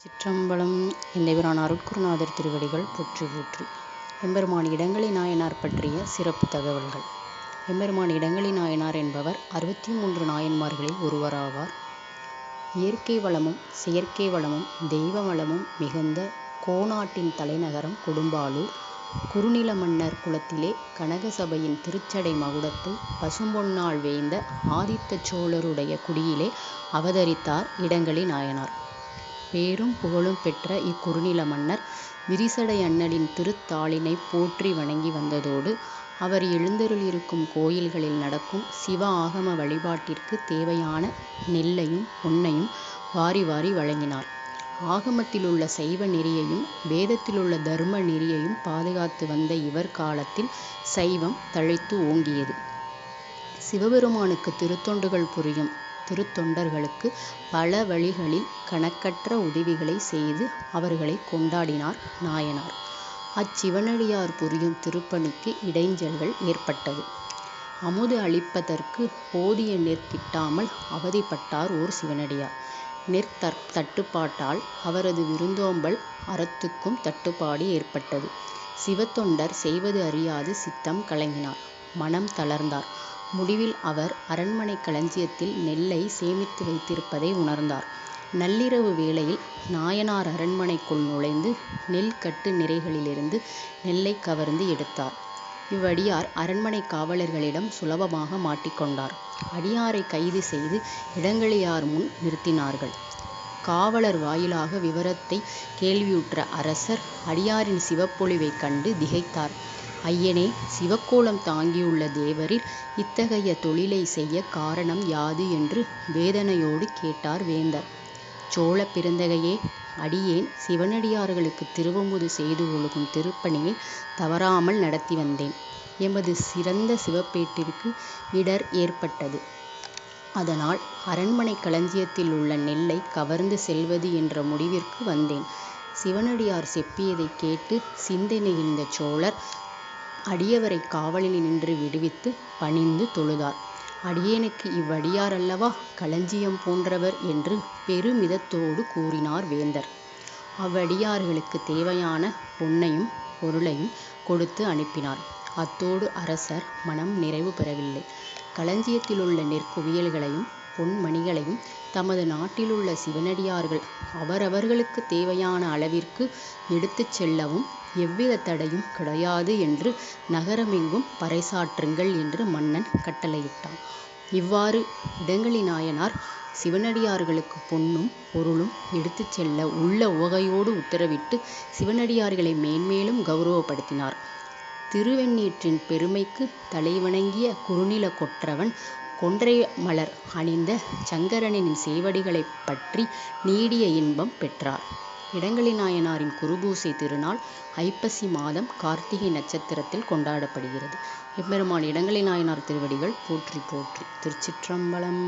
சிற்றம்பலம் எந்தபிரான் அருட்குருநாதர் திருவடிகள் போற்றி போற்றி. எம்பெருமான் இடங்களி நாயனார் பற்றிய சிறப்பு தகவல்கள். எம்பெருமான் இடங்களி நாயனார் என்பவர் அறுபத்தி மூன்று நாயன்மார்களில் ஒருவராவார். இயற்கை வளமும் செயற்கை வளமும் தெய்வ வளமும் மிகுந்த கோநாட்டின் தலைநகரம் கொடும்பாலூர். குறுநில மன்னர் குலத்திலே கனகசபையின் திருச்சடை மகுடத்தில் பசும்பொன்னால் வேய்ந்த ஆதித்த சோழருடைய குடியிலே அவதரித்தார் இடங்களி நாயனார் பேரும் புகழும் பெற்ற இக்குறுநில மன்னர் விரிசடை அண்ணலின் திருத்தாளினைப் போற்றி வணங்கி வந்ததோடு அவர் எழுந்தருளியிருக்கும் கோயில்களில் நடக்கும் சிவ ஆகம வழிபாட்டிற்கு தேவையான நெல்லையும் பொன்னையும் வாரி வாரி வழங்கினார். ஆகமத்திலுள்ள சைவ நெறியையும் வேதத்திலுள்ள தர்ம நெறியையும் பாதுகாத்து வந்த இவர் காலத்தில் சைவம் தழைத்து ஓங்கியது. சிவபெருமானுக்கு திருத்தொண்டுகள் புரியும் திருத்தொண்டர்களுக்கு பல வழிகளில் கணக்கற்ற உதவிகளை செய்து அவர்களை கொண்டாடினார் நாயனார். அச்சிவனடியார் புரியும் திருப்பணிக்கு இடைஞ்சல்கள் ஏற்பட்டது. அமுது அளிப்பதற்கு போதிய நெற் கிட்டாமல் அவதிப்பட்டார் ஓர் சிவனடியார். நெற் தட்டுப்பாட்டால் அவரது விருந்தோம்பல் அறத்துக்கும் தட்டுப்பாடு ஏற்பட்டது. சிவத்தொண்டர் செய்வது அறியாது சித்தம் கலங்கினார். மனம் தளர்ந்தார். முடிவில் அவர் அரண்மனைக் களஞ்சியத்தில் நெல்லை சேமித்து வைத்திருப்பதை உணர்ந்தார். நள்ளிரவு வேளையில் நாயனார் அரண்மனைக்குள் நுழைந்து நெல் கட்டு நிறைகளிலிருந்து நெல்லைக் கவர்ந்து எடுத்தார். இவ்வடியார் அரண்மனைக் காவலர்களிடம் சுலபமாக மாட்டிக்கொண்டார். அடியாரைக் கைது செய்து இடங்களியார் முன் நிறுத்தினார்கள். காவலர் வாயிலாக விவரத்தைக் கேள்வியுற்ற அரசர் அடியாரின் சிவப்பொலிவைக் கண்டு திகைத்தார். ஐயனே சிவக்கோலம் தாங்கியுள்ள தேவரில் இத்தகைய தொழிலை செய்ய காரணம் யாது என்று வேதனையோடு கேட்டார் வேந்தர். சோழப் பெருந்தகையே அடியேன் சிவனடியார்களுக்குத் திருவமுது செய்து ஒழுகும் திருப்பணியை தவறாமல் நடத்தி வந்தேன். எமது சிறந்த சிவப்பேட்டிற்கு இடர் ஏற்பட்டது. அதனால் அரண்மனைக் களஞ்சியத்திலுள்ள நெல்லைக் கவர்ந்து செல்வது என்ற முடிவிற்கு வந்தேன். சிவனடியார் செப்பியதைக் கேட்டு சிந்தை நெகிழ்ந்த சோழர் அடியவரை காவலில் காவலினின்று விடுவித்து பணிந்து தொழுதார். அடியேனுக்கு இவ்வடியார் அல்லவா களஞ்சியம் போன்றவர் என்று பெருமிதத்தோடு கூறினார் வேந்தர். அவ்வடியார்களுக்குத் தேவையான பொன்னையும் பொருளையும் கொடுத்து அனுப்பினார். அத்தோடு அரசர் மனம் நிறைவு பெறவில்லை. களஞ்சியத்திலுள்ள நெற்குவியல்களையும் பொன்மணிகளையும் தமது நாட்டிலுள்ள சிவனடியார்கள் அவரவர்களுக்குத் தேவையான அளவிற்கு எடுத்துச் செல்லவும் எவ்வித தடையும் கிடையாது என்று நகரமெங்கும் பறைசாற்றுங்கள் என்று மன்னன் கட்டளையிட்டான். இவ்வாறு இடங்களி நாயனார் சிவனடியார்களுக்குப் பொன்னும் பொருளும் எடுத்துச் செல்ல உள்ள உவகையோடு உத்தரவிட்டு சிவனடியார்களை மேன்மேலும் கெளரவப்படுத்தினார். திருவெண்ணீற்றின் பெருமைக்குத் தலைவணங்கிய குறுநில கொற்றவன் கொன்றை மலர் அணிந்த சங்கரனின் சேவடிகளைப் பற்றி நீடிய இன்பம் பெற்றார். இடங்களி நாயனாரின் குருபூசை திருநாள் ஐப்பசி மாதம் கார்த்திகை நட்சத்திரத்தில் கொண்டாடப்படுகிறது. எம்பெருமான் இடங்களி நாயனார் திருவடிகள் போற்றி போற்றி. திருச்சிற்றம்பலம்.